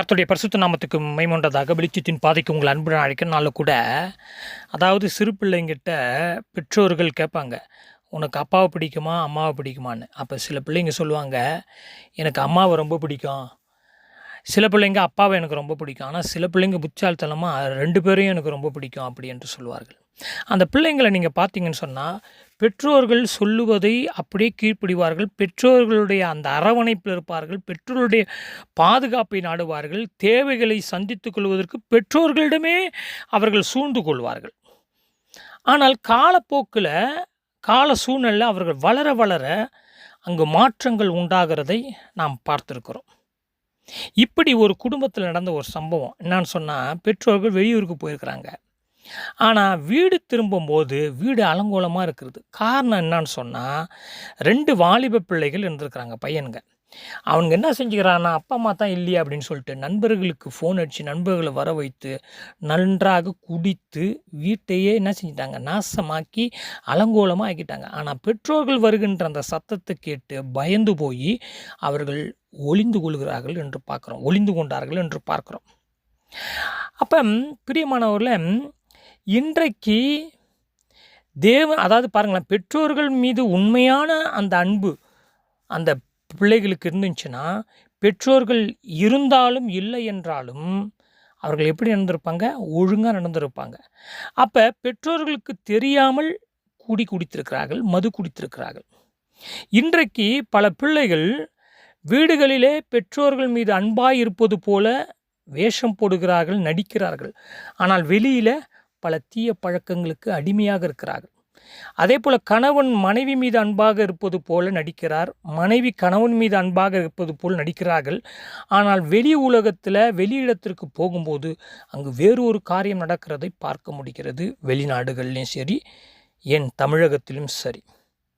கர்த்தருடைய பரிசுத்த நாமத்துக்கு மைமொண்டதாக வெளிச்சத்தின் பாதைக்கு உங்களை அன்பு அழைக்கிறனால கூட. அதாவது சிறு பிள்ளைங்கிட்ட பெற்றோர்கள் கேட்பாங்க உனக்கு அப்பாவை பிடிக்குமா அம்மாவை பிடிக்குமான்னு? அப்போ சில பிள்ளைங்க சொல்லுவாங்க எனக்கு அம்மாவை ரொம்ப பிடிக்கும். சில பிள்ளைங்க அப்பாவை எனக்கு ரொம்ப பிடிக்கும். ஆனால் சில பிள்ளைங்க புச்சால்தனமாக ரெண்டு பேரையும் எனக்கு ரொம்ப பிடிக்கும் அப்படி என்று சொல்லுவார்கள் அந்த பிள்ளைங்களை நீங்கள் பார்த்தீங்கன்னு சொன்னால் பெற்றோர்கள் சொல்லுவதை அப்படியே கீழ்ப்படிவார்கள். பெற்றோர்களுடைய அந்த அரவணைப்பில் இருப்பார்கள். பெற்றோருடைய பாதுகாப்பை நாடுவார்கள். தேவைகளை சந்தித்துக் கொள்வதற்கு பெற்றோர்களிடமே அவர்கள் சூழ்ந்து கொள்வார்கள். ஆனால் காலப்போக்கில் கால சூழ்நிலை அவர்கள் வளர வளர அங்கு மாற்றங்கள் உண்டாகிறதை நாம் பார்த்துருக்கிறோம். இப்படி ஒரு குடும்பத்தில் நடந்த ஒரு சம்பவம். என்னன்னு சொன்னால் பெற்றோர்கள் வெளியூருக்கு போயிருக்கிறாங்க. ஆனால் வீடு திரும்பும்போது வீடு அலங்கோலமாக இருக்கிறது. காரணம் என்னன்னு சொன்னால் ரெண்டு வாலிப பிள்ளைகள் இருந்திருக்கிறாங்க பையனுங்க அவனுங்க என்ன செஞ்சுக்கிறான்னா அப்பா அம்மா தான் இல்லையா? அப்படின்னு சொல்லிட்டு நண்பர்களுக்கு ஃபோன் அடித்து நண்பர்களை வர வைத்து நன்றாக குடித்து வீட்டையே என்ன செஞ்சிட்டாங்க நாசமாக்கி அலங்கோலமாக ஆக்கிட்டாங்க. ஆனால் பெற்றோர்கள் வருகின்ற அந்த சத்தத்தை கேட்டு பயந்து போய் அவர்கள் ஒளிந்து கொள்கிறார்கள் என்று பார்க்குறோம். ஒளிந்து கொண்டார்கள் என்று பார்க்குறோம். அப்போ பிரியமானவரில் இன்றைக்கு தேவன் அதாவது பாருங்களேன் பெற்றோர்கள் மீது உண்மையான அந்த அன்பு அந்த பிள்ளைகளுக்கு இருந்துச்சுன்னா பெற்றோர்கள் இருந்தாலும் இல்லை என்றாலும் அவர்கள் எப்படி நடந்திருப்பாங்க? ஒழுங்காக நடந்திருப்பாங்க. அப்போ பெற்றோர்களுக்கு தெரியாமல் குடி குடித்திருக்கிறார்கள் மது குடித்திருக்கிறார்கள். இன்றைக்கு பல பிள்ளைகள் வீடுகளிலே பெற்றோர்கள் மீது அன்பாய் இருப்பது போல வேஷம் போடுகிறார்கள் நடிக்கிறார்கள். ஆனால் வெளியில் பல தீய பழக்கங்களுக்கு அடிமையாக இருக்கிறார்கள். அதே போல் கணவன் மனைவி மீது அன்பாக இருப்பது போல நடிக்கிறார். மனைவி கணவன் மீது அன்பாக இருப்பது போல் நடிக்கிறார்கள். ஆனால் வெளி உலகத்தில் வெளியிடத்திற்கு போகும்போது அங்கு வேறு ஒரு காரியம் நடக்கிறதை பார்க்க முடிகிறது. வெளிநாடுகள்லையும் சரி என் தமிழகத்திலும் சரி.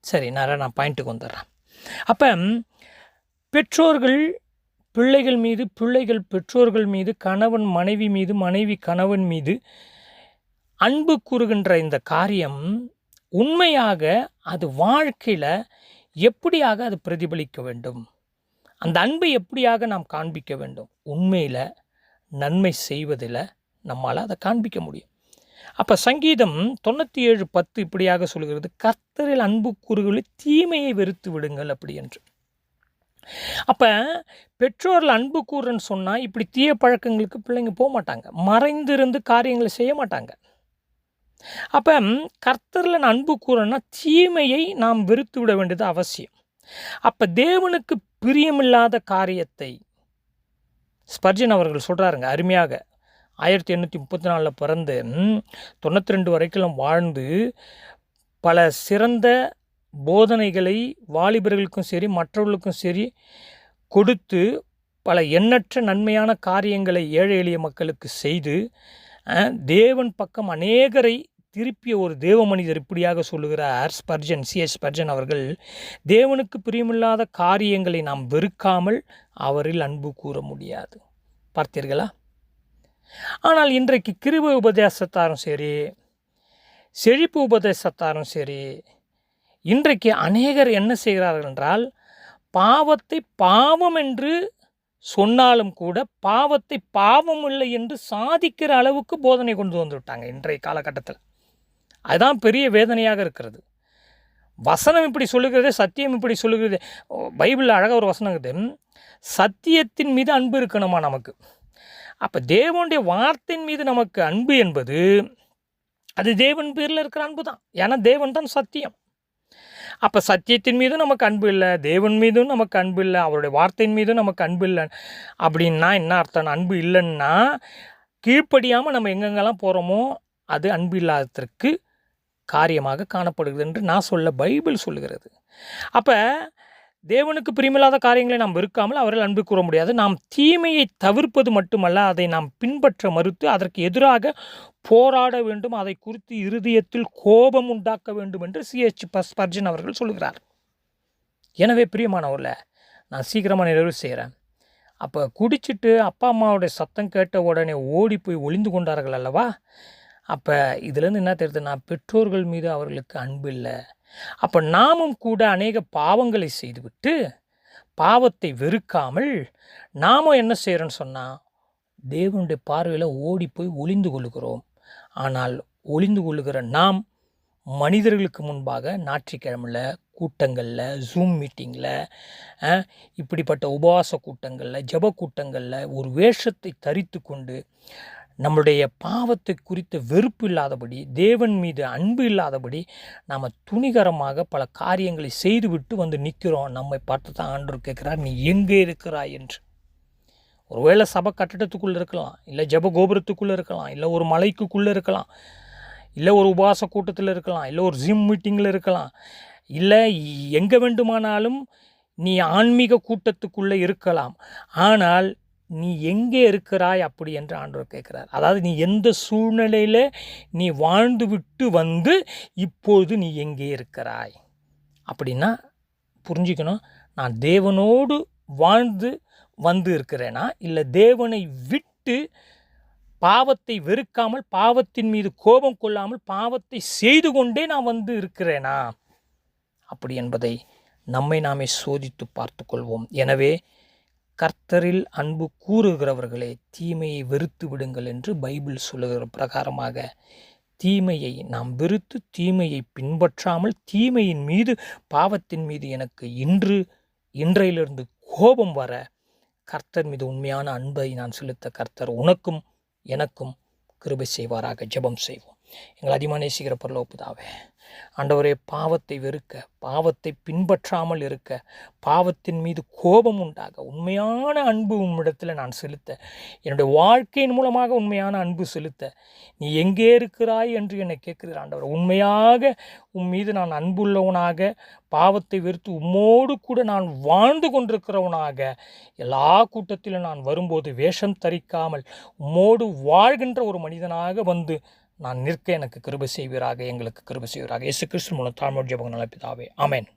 சரி நான் நான் பாயிண்ட்டுக்கு வந்துடுறேன் அப்போ பெற்றோர்கள் பிள்ளைகள் மீது பிள்ளைகள் பெற்றோர்கள் மீது கணவன் மனைவி மீது மனைவி கணவன் மீது அன்பு கூறுகின்ற இந்த காரியம் உண்மையாக அது வாழ்க்கையில் எப்படியாக அது பிரதிபலிக்க வேண்டும்? அந்த அன்பை எப்படியாக நாம் காண்பிக்க வேண்டும்? உண்மையில் நன்மை செய்வதில் நம்மால் அதை காண்பிக்க முடியும். அப்போ சங்கீதம் தொண்ணூற்றி ஏழு பத்து இப்படியாக சொல்கிறது கர்த்தரில் அன்பு கூறுகளில் தீமையை வெறுத்து விடுங்கள் அப்படி என்று அப்போ பெற்றோரில் அன்பு கூறுன்னு சொன்னால் இப்படி தீய பழக்கங்களுக்கு பிள்ளைங்க போக மாட்டாங்க மறைந்திருந்து காரியங்களை செய்ய மாட்டாங்க. அப்போ கர்த்தரில் நான் அன்பு கூறன்னா தீமையை நாம் வெறுத்து விட வேண்டியது அவசியம். அப்போ தேவனுக்கு பிரியமில்லாத காரியத்தை ஸ்பர்ஜன் அவர்கள் சொல்கிறாருங்க அருமையாக. ஆயிரத்தி எண்ணூற்றி முப்பத்தி நாலில் பிறந்து தொண்ணூற்றி ரெண்டு வரைக்கும் வாழ்ந்து பல சிறந்த போதனைகளை வாலிபர்களுக்கும் சரி மற்றவர்களுக்கும் சரி கொடுத்து பல எண்ணற்ற நன்மையான காரியங்களை ஏழை எளிய மக்களுக்கு செய்து தேவன் பக்கம் அநேகரை திருப்பிய ஒரு தேவ மனிதர் இப்படியாக சொல்லுகிறார் ஸ்பர்ஜன் சி. எஸ். ஸ்பர்ஜன் அவர்கள் தேவனுக்கு பிரியமில்லாத காரியங்களை நாம் வெறுக்காமல் அவரில் அன்பு கூற முடியாது. பார்த்தீர்களா? ஆனால் இன்றைக்கு கிருப உபதேசத்தாரும் சரி செழிப்பு உபதேசத்தாரும் சரி இன்றைக்கு அநேகர் என்ன செய்கிறார்கள் என்றால் பாவத்தை பாவம் என்று சொன்னாலும் கூட பாவத்தை பாவம் இல்லை என்று சாதிக்கிற அளவுக்கு போதனை கொண்டு வந்து விட்டாங்க இன்றைய காலகட்டத்தில். அதுதான் பெரிய வேதனையாக இருக்கிறது. வசனம் இப்படி சொல்லுகிறது சத்தியம் இப்படி சொல்லுகிறது. பைபிளில் அழகாக ஒரு வசனம் இருக்குது. சத்தியத்தின் மீது அன்பு இருக்கணுமா நமக்கு? அப்போ தேவனுடைய வார்த்தையின் மீது நமக்கு அன்பு என்பது அது தேவன் பேரில் இருக்கிற அன்பு தான் ஏன்னா தேவன் தான் சத்தியம். அப்போ சத்தியத்தின் மீதும் நமக்கு அன்பு இல்லை தேவன் மீதும் நமக்கு அன்பு இல்லை அவருடைய வார்த்தையின் மீதும் நமக்கு அன்பு இல்லை அப்படின்னா என்ன அர்த்தம்? அன்பு இல்லைன்னா கீழ்ப்படியாமல் நம்ம எங்கெங்கெல்லாம் போகிறோமோ அது அன்பு இல்லாததற்கு காரியமாக காணப்படுகிறது என்று நான் சொல்ல பைபிள் சொல்லுகிறது. அப்போ தேவனுக்கு பிரியமில்லாத காரியங்களை நாம் வெறுக்காமல் அவர்கள் அன்பு கூற முடியாது. நாம் தீமையை தவிர்ப்பது மட்டுமல்ல அதை நாம் பின்பற்ற மறுத்து அதற்கு எதிராக போராட வேண்டும் அதை குறித்து இருதயத்தில் கோபம் உண்டாக்க வேண்டும் என்று சிஹெச் பஸ்பர்ஜன் அவர்கள் சொல்கிறார் எனவே பிரியமானவரில் நான் சீக்கிரமாக நிறைவு செய்கிறேன் அப்போ குடிச்சிட்டு அப்பா அம்மாவுடைய சத்தம் கேட்ட உடனே ஓடி போய் ஒளிந்து கொண்டார்கள் அல்லவா? அப்போ இதுலேருந்து என்ன தெரியுதுன்னா பெற்றோர்கள் மீது அவர்களுக்கு அன்பு இல்லை. அப்போ நாமும் கூட அநேக பாவங்களை செய்துவிட்டு பாவத்தை வெறுக்காமல் நாமும் என்ன செய்கிறோன்னு சொன்னால் தேவனுடைய பார்வையில் ஓடி போய் ஒளிந்து கொள்கிறோம் ஆனால் ஒளிந்து கொள்ளுகிற நாம் மனிதர்களுக்கு முன்பாக ஞாயிற்றுக்கிழமையில் கூட்டங்களில் ஜூம் மீட்டிங்கில் இப்படிப்பட்ட உபவாச கூட்டங்களில் ஜப கூட்டங்களில் ஒரு வேஷத்தை தரித்து கொண்டு நம்முடைய பாவத்தை குறித்த வெறுப்பு இல்லாதபடி தேவன் மீது அன்பு இல்லாதபடி நாம் துணிகரமாக பல காரியங்களை செய்துவிட்டு வந்து நிற்கிறோம். நம்மை பார்த்து தான் ஆண்டு கேட்குறார் நீ எங்கே இருக்கிறாய்? என்று. ஒருவேளை சபை கட்டடத்துக்குள்ளே இருக்கலாம் இல்லை ஜெப கோபுரத்துக்குள்ளே இருக்கலாம் இல்லை ஒரு மலைக்குள்ளே இருக்கலாம் இல்லை ஒரு உபவாச கூட்டத்தில் இருக்கலாம் இல்லை ஒரு ஜிம் மீட்டிங்கில் இருக்கலாம் இல்லை எங்கே வேண்டுமானாலும் நீ ஆன்மீக கூட்டத்துக்குள்ளே இருக்கலாம். ஆனால் நீ எங்கே இருக்கிறாய் அப்படி என்று ஆண்டவர் கேட்குறார். அதாவது நீ எந்த சூழ்நிலையில் நீ வாழ்ந்து விட்டு வந்து இப்பொழுது நீ எங்கே இருக்கிறாய்? அப்படின்னா புரிஞ்சுக்கணும் நான் தேவனோடு வாழ்ந்து வந்து இருக்கிறேனா? இல்லை தேவனை விட்டு பாவத்தை வெறுக்காமல் பாவத்தின் மீது கோபம் கொள்ளாமல் பாவத்தை செய்து கொண்டே நான் வந்து இருக்கிறேனா? அப்படி என்பதை நம்மை நாமே சோதித்து பார்த்து கொள்வோம். எனவே கர்த்தரில் அன்பு கூறுகிறவர்களே தீமையை வெறுத்து விடுங்கள் என்று பைபிள் சொல்லுகிற பிரகாரமாக தீமையை நாம் வெறுத்து தீமையை பின்பற்றாமல் தீமையின் மீது பாவத்தின் மீது எனக்கு இன்று இன்றையிலிருந்து கோபம் வர கர்த்தர் மீது உண்மையான அன்பை நான் செலுத்த கர்த்தர் உனக்கும் எனக்கும் கிருபை செய்வாராக. ஜெபம் செய்வோம். எங்களை அதிகமாக நேசிக்கிற பரலோப்புதாவே ஆண்டவரே பாவத்தை வெறுக்க பாவத்தை பின்பற்றாமல் இருக்க பாவத்தின் மீது கோபம் உண்டாக உண்மையான அன்பு உம்மிடத்தில் நான் செலுத்த என்னுடைய வாழ்க்கையின் மூலமாக உண்மையான அன்பு செலுத்த நீ எங்கே இருக்கிறாய் என்று என்னை கேட்கிறீர் ஆண்டவர். உண்மையாக உன் மீது நான் அன்புள்ளவனாக பாவத்தை வெறுத்து உம்மோடு கூட நான் வாழ்ந்து கொண்டிருக்கிறவனாக எல்லா கூட்டத்திலும் நான் வரும்போது வேஷம் தரிக்காமல் உம்மோடு வாழ்கின்ற ஒரு மனிதனாக வந்து நான் நிற்க எனக்கு கிருபை செய்வீராக எங்களுக்கு கிருபை செய்வீராக. இயேசு கிறிஸ்து மூலம் தாழ்மொழி ஜபங்கள் நல்ல பிதாவே அமேன்